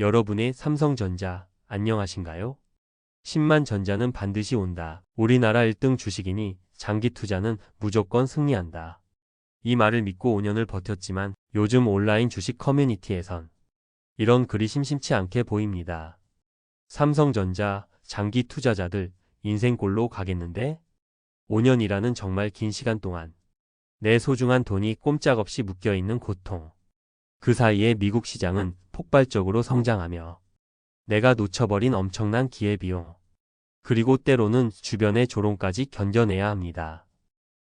여러분의 삼성전자 안녕하신가요? 10만 전자는 반드시 온다. 우리나라 1등 주식이니 장기 투자는 무조건 승리한다. 이 말을 믿고 5년을 버텼지만 요즘 온라인 주식 커뮤니티에선 이런 글이 심심치 않게 보입니다. 삼성전자 장기 투자자들 인생골로 가겠는데? 5년이라는 정말 긴 시간 동안 내 소중한 돈이 꼼짝없이 묶여있는 고통. 그 사이에 미국 시장은 폭발적으로 성장하며 내가 놓쳐버린 엄청난 기회비용. 그리고 때로는 주변의 조롱까지 견뎌내야 합니다.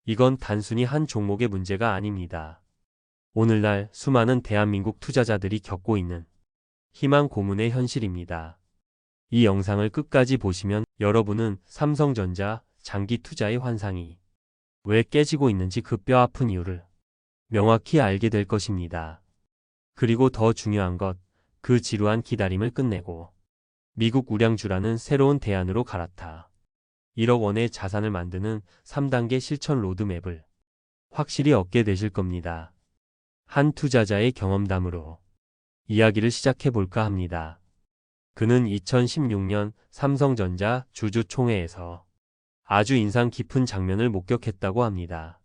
이건 단순히 한 종목의 문제가 아닙니다. 오늘날 수많은 대한민국 투자자들이 겪고 있는 희망 고문의 현실입니다. 이 영상을 끝까지 보시면 여러분은 삼성전자 장기 투자의 환상이 왜 깨지고 있는지 그 뼈아픈 이유를 명확히 알게 될 것입니다. 그리고 더 중요한 것, 그 지루한 기다림을 끝내고 미국 우량주라는 새로운 대안으로 갈아타 1억 원의 자산을 만드는 3단계 실천 로드맵을 확실히 얻게 되실 겁니다. 한 투자자의 경험담으로 이야기를 시작해 볼까 합니다. 그는 2016년 삼성전자 주주총회에서 아주 인상 깊은 장면을 목격했다고 합니다.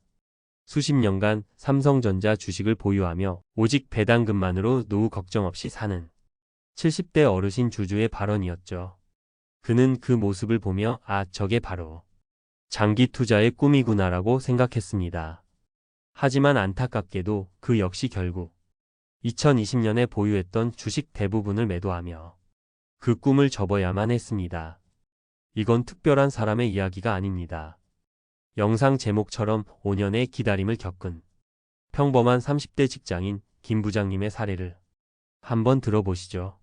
수십 년간 삼성전자 주식을 보유하며 오직 배당금만으로 노후 걱정 없이 사는 70대 어르신 주주의 발언이었죠. 그는 그 모습을 보며 아, 저게 바로 장기 투자의 꿈이구나라고 생각했습니다. 하지만 안타깝게도 그 역시 결국 2020년에 보유했던 주식 대부분을 매도하며 그 꿈을 접어야만 했습니다. 이건 특별한 사람의 이야기가 아닙니다. 영상 제목처럼 5년의 기다림을 겪은 평범한 30대 직장인 김 부장님의 사례를 한번 들어보시죠.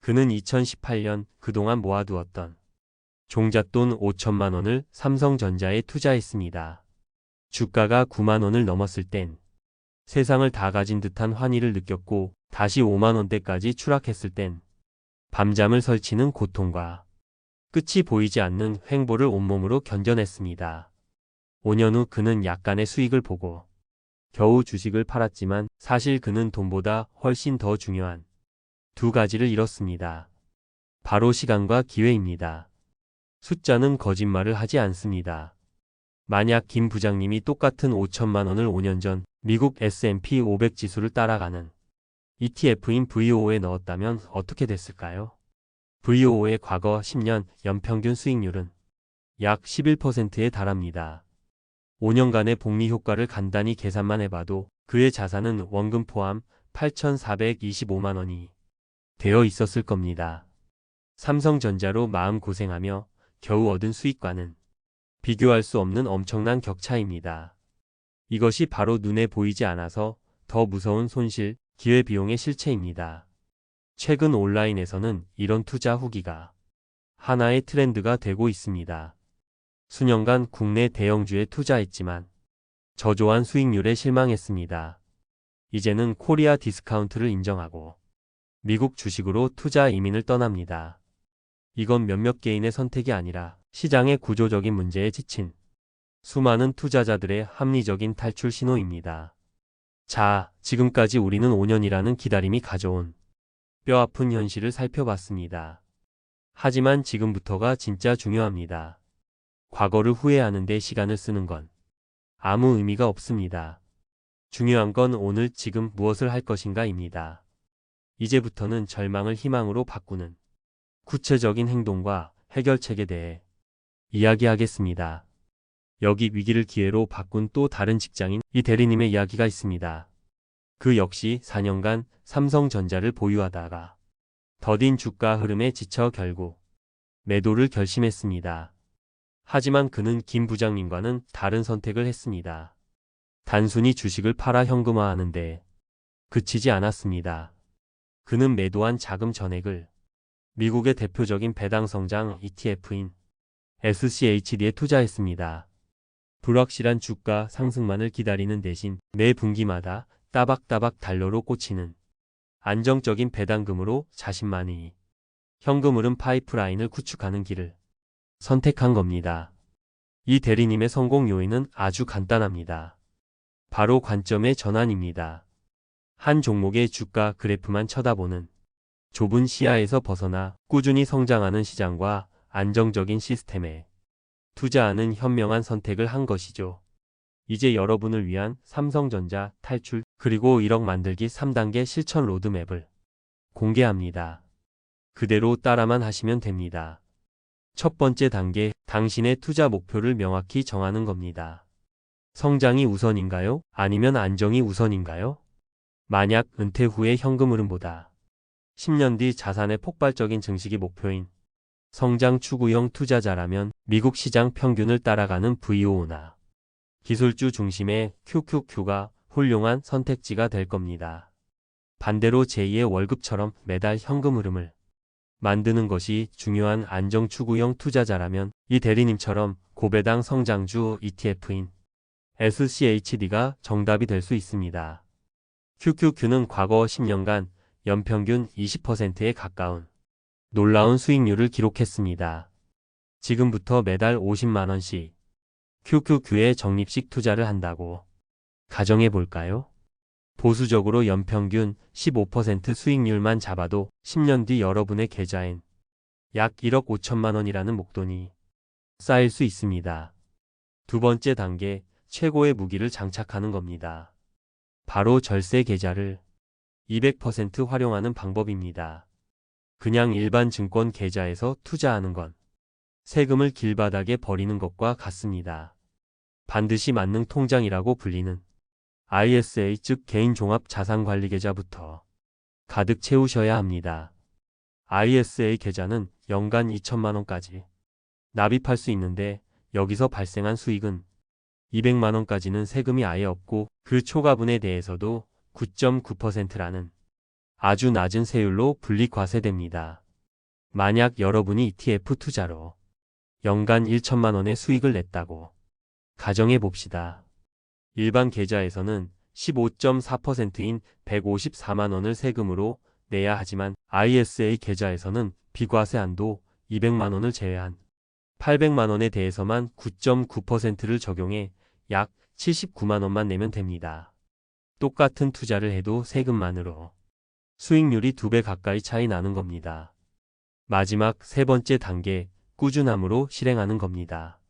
그는 2018년 그동안 모아두었던 종잣돈 5천만 원을 삼성전자에 투자했습니다. 주가가 9만 원을 넘었을 땐 세상을 다 가진 듯한 환희를 느꼈고 다시 5만 원대까지 추락했을 땐 밤잠을 설치는 고통과 끝이 보이지 않는 횡보를 온몸으로 견뎌냈습니다. 5년 후 그는 약간의 수익을 보고 겨우 주식을 팔았지만 사실 그는 돈보다 훨씬 더 중요한 두 가지를 잃었습니다. 바로 시간과 기회입니다. 숫자는 거짓말을 하지 않습니다. 만약 김 부장님이 똑같은 5천만 원을 5년 전 미국 S&P 500 지수를 따라가는 ETF인 VOO에 넣었다면 어떻게 됐을까요? VOO의 과거 10년 연평균 수익률은 약 11%에 달합니다. 5년간의 복리 효과를 간단히 계산만 해봐도 그의 자산은 원금 포함 8,425만 원이 되어 있었을 겁니다. 삼성전자로 마음고생하며 겨우 얻은 수익과는 비교할 수 없는 엄청난 격차입니다. 이것이 바로 눈에 보이지 않아서 더 무서운 손실, 기회비용의 실체입니다. 최근 온라인에서는 이런 투자 후기가 하나의 트렌드가 되고 있습니다. 수년간 국내 대형주에 투자했지만 저조한 수익률에 실망했습니다. 이제는 코리아 디스카운트를 인정하고 미국 주식으로 투자 이민을 떠납니다. 이건 몇몇 개인의 선택이 아니라 시장의 구조적인 문제에 지친 수많은 투자자들의 합리적인 탈출 신호입니다. 자, 지금까지 우리는 5년이라는 기다림이 가져온 뼈아픈 현실을 살펴봤습니다. 하지만 지금부터가 진짜 중요합니다. 과거를 후회하는데 시간을 쓰는 건 아무 의미가 없습니다. 중요한 건 오늘 지금 무엇을 할 것인가입니다. 이제부터는 절망을 희망으로 바꾸는 구체적인 행동과 해결책에 대해 이야기하겠습니다. 여기 위기를 기회로 바꾼 또 다른 직장인 이 대리님의 이야기가 있습니다. 그 역시 4년간 삼성전자를 보유하다가 더딘 주가 흐름에 지쳐 결국 매도를 결심했습니다. 하지만 그는 김 부장님과는 다른 선택을 했습니다. 단순히 주식을 팔아 현금화하는데 그치지 않았습니다. 그는 매도한 자금 전액을 미국의 대표적인 배당 성장 ETF인 SCHD에 투자했습니다. 불확실한 주가 상승만을 기다리는 대신 매 분기마다 따박따박 달러로 꽂히는 안정적인 배당금으로 자신만이 현금 흐름 파이프라인을 구축하는 길을 선택한 겁니다. 이 대리님의 성공 요인은 아주 간단합니다. 바로 관점의 전환입니다. 한 종목의 주가 그래프만 쳐다보는 좁은 시야에서 벗어나 꾸준히 성장하는 시장과 안정적인 시스템에 투자하는 현명한 선택을 한 것이죠. 이제 여러분을 위한 삼성전자 탈출 그리고 1억 만들기 3단계 실천 로드맵을 공개합니다. 그대로 따라만 하시면 됩니다. 첫 번째 단계, 당신의 투자 목표를 명확히 정하는 겁니다. 성장이 우선인가요? 아니면 안정이 우선인가요? 만약 은퇴 후의 현금 흐름보다 10년 뒤 자산의 폭발적인 증식이 목표인 성장 추구형 투자자라면 미국 시장 평균을 따라가는 VO나 기술주 중심의 QQQ가 훌륭한 선택지가 될 겁니다. 반대로 제2의 월급처럼 매달 현금 흐름을 만드는 것이 중요한 안정 추구형 투자자라면 이 대리님처럼 고배당 성장주 ETF인 SCHD가 정답이 될 수 있습니다. QQQ는 과거 10년간 연평균 20%에 가까운 놀라운 수익률을 기록했습니다. 지금부터 매달 50만원씩 QQQ에 적립식 투자를 한다고 가정해 볼까요? 보수적으로 연평균 15% 수익률만 잡아도 10년 뒤 여러분의 계좌엔 약 1억 5천만 원이라는 목돈이 쌓일 수 있습니다. 두 번째 단계, 최고의 무기를 장착하는 겁니다. 바로 절세 계좌를 200% 활용하는 방법입니다. 그냥 일반 증권 계좌에서 투자하는 건 세금을 길바닥에 버리는 것과 같습니다. 반드시 만능 통장이라고 불리는 ISA 즉 개인 종합 자산 관리 계좌부터 가득 채우셔야 합니다. ISA 계좌는 연간 2천만 원까지 납입할 수 있는데 여기서 발생한 수익은 200만 원까지는 세금이 아예 없고 그 초과분에 대해서도 9.9%라는 아주 낮은 세율로 분리과세됩니다. 만약 여러분이 ETF 투자로 연간 1천만 원의 수익을 냈다고 가정해 봅시다. 일반 계좌에서는 15.4%인 154만 원을 세금으로 내야 하지만 ISA 계좌에서는 비과세 한도 200만 원을 제외한 800만 원에 대해서만 9.9%를 적용해 약 79만 원만 내면 됩니다. 똑같은 투자를 해도 세금만으로 수익률이 2배 가까이 차이 나는 겁니다. 마지막 세 번째 단계, 꾸준함으로 실행하는 겁니다.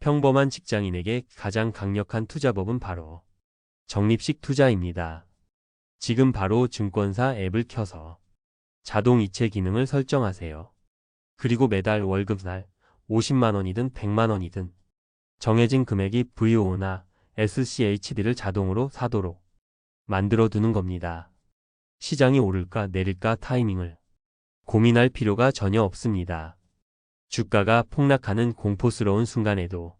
평범한 직장인에게 가장 강력한 투자법은 바로 적립식 투자입니다. 지금 바로 증권사 앱을 켜서 자동 이체 기능을 설정하세요. 그리고 매달 월급날 50만원이든 100만원이든 정해진 금액이 VO나 SCHD를 자동으로 사도록 만들어 두는 겁니다. 시장이 오를까 내릴까 타이밍을 고민할 필요가 전혀 없습니다. 주가가 폭락하는 공포스러운 순간에도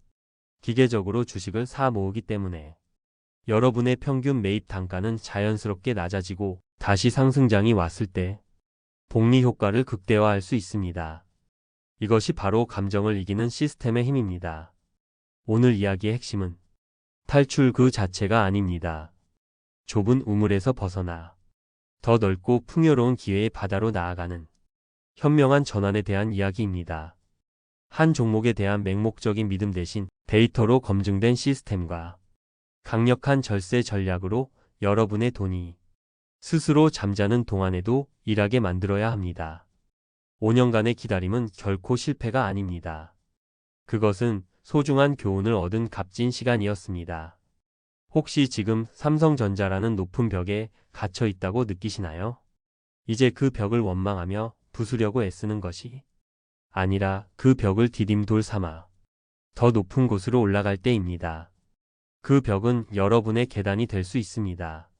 기계적으로 주식을 사 모으기 때문에 여러분의 평균 매입 단가는 자연스럽게 낮아지고 다시 상승장이 왔을 때 복리 효과를 극대화할 수 있습니다. 이것이 바로 감정을 이기는 시스템의 힘입니다. 오늘 이야기의 핵심은 탈출 그 자체가 아닙니다. 좁은 우물에서 벗어나 더 넓고 풍요로운 기회의 바다로 나아가는 현명한 전환에 대한 이야기입니다. 한 종목에 대한 맹목적인 믿음 대신 데이터로 검증된 시스템과 강력한 절세 전략으로 여러분의 돈이 스스로 잠자는 동안에도 일하게 만들어야 합니다. 5년간의 기다림은 결코 실패가 아닙니다. 그것은 소중한 교훈을 얻은 값진 시간이었습니다. 혹시 지금 삼성전자라는 높은 벽에 갇혀 있다고 느끼시나요? 이제 그 벽을 원망하며 부수려고 애쓰는 것이 아니라 그 벽을 디딤돌 삼아 더 높은 곳으로 올라갈 때입니다. 그 벽은 여러분의 계단이 될 수 있습니다.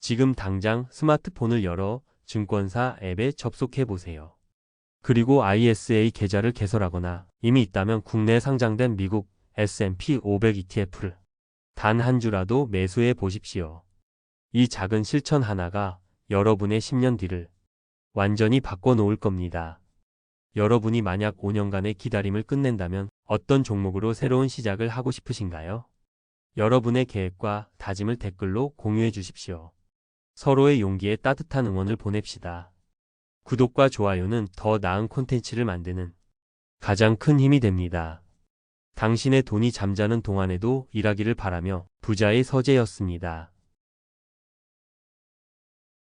지금 당장 스마트폰을 열어 증권사 앱에 접속해 보세요. 그리고 ISA 계좌를 개설하거나 이미 있다면 국내 상장된 미국 S&P 500 ETF를 단 한 주라도 매수해 보십시오. 이 작은 실천 하나가 여러분의 10년 뒤를 완전히 바꿔놓을 겁니다. 여러분이 만약 5년간의 기다림을 끝낸다면 어떤 종목으로 새로운 시작을 하고 싶으신가요? 여러분의 계획과 다짐을 댓글로 공유해 주십시오. 서로의 용기에 따뜻한 응원을 보냅시다. 구독과 좋아요는 더 나은 콘텐츠를 만드는 가장 큰 힘이 됩니다. 당신의 돈이 잠자는 동안에도 일하기를 바라며 부자의 서재였습니다.